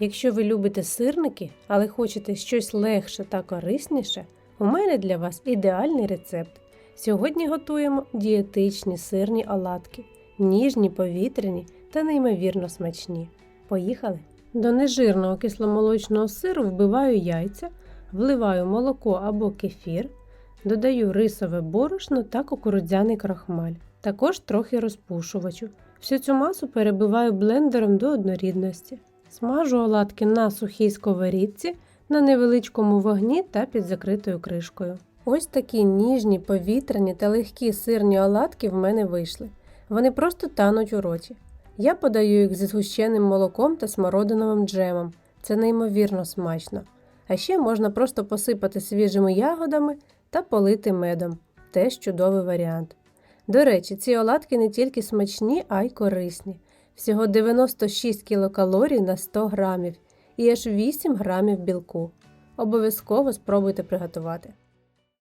Якщо ви любите сирники, але хочете щось легше та корисніше, у мене для вас ідеальний рецепт. Сьогодні готуємо дієтичні сирні оладки, ніжні, повітряні та неймовірно смачні. Поїхали! До нежирного кисломолочного сиру вбиваю яйця, вливаю молоко або кефір, додаю рисове борошно та кукурудзяний крахмаль, також трохи розпушувачу. Всю цю масу перебиваю блендером до однорідності. Смажу оладки на сухій сковорідці на невеличкому вогні та під закритою кришкою. Ось такі ніжні, повітряні та легкі сирні оладки в мене вийшли. Вони просто тануть у роті. Я подаю їх зі згущеним молоком та смородиновим джемом. Це неймовірно смачно. А ще можна просто посипати свіжими ягодами та полити медом. Теж чудовий варіант. До речі, ці оладки не тільки смачні, а й корисні. Всього 96 кілокалорій на 100 грамів і аж 8 грамів білку. Обов'язково спробуйте приготувати.